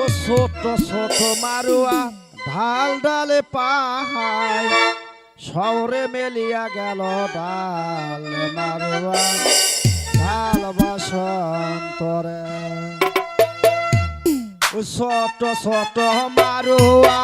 ও ছোট ছোট মারুয়া, ঢাল ডালে পাহাড়, শহরে মেলিয়া গেল ডাল মারুয়া, ঢাল বাসন্তরে। ছোট ছোট মারুয়া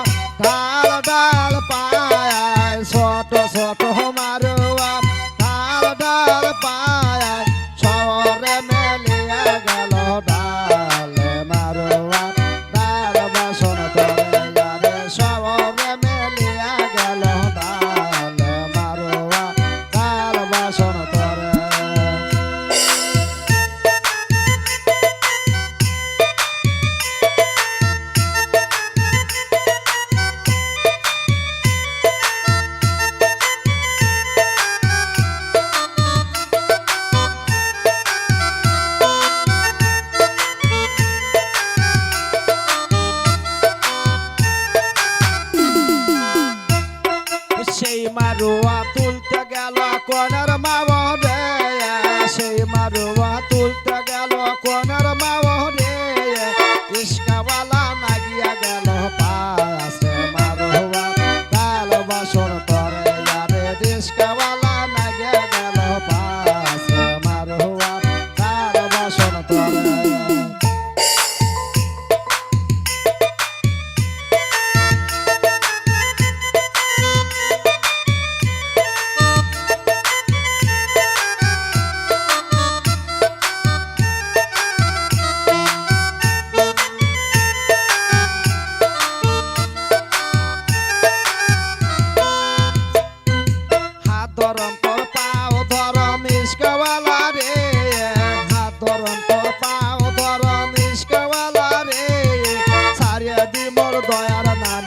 সেই মারুয়া তুলতে গেল কোনার মাওয়া সেই মারুয়া তুলতে গেল কোনার মাওয়া যদি মোর দয়ার না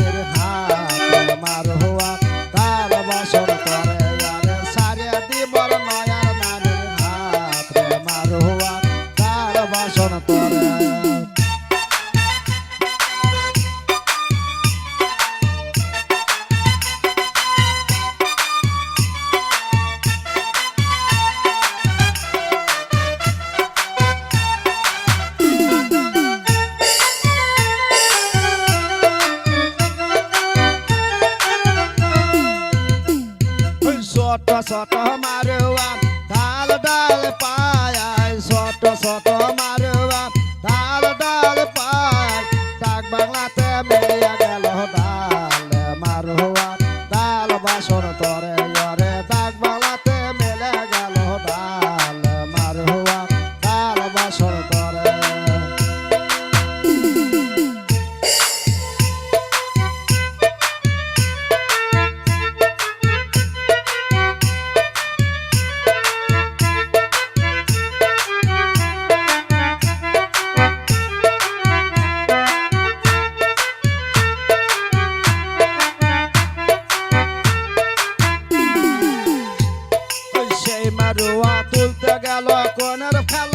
ছোট মারুয়ান ডাল ডাল পায় সব I told the a tulta galocona era calada.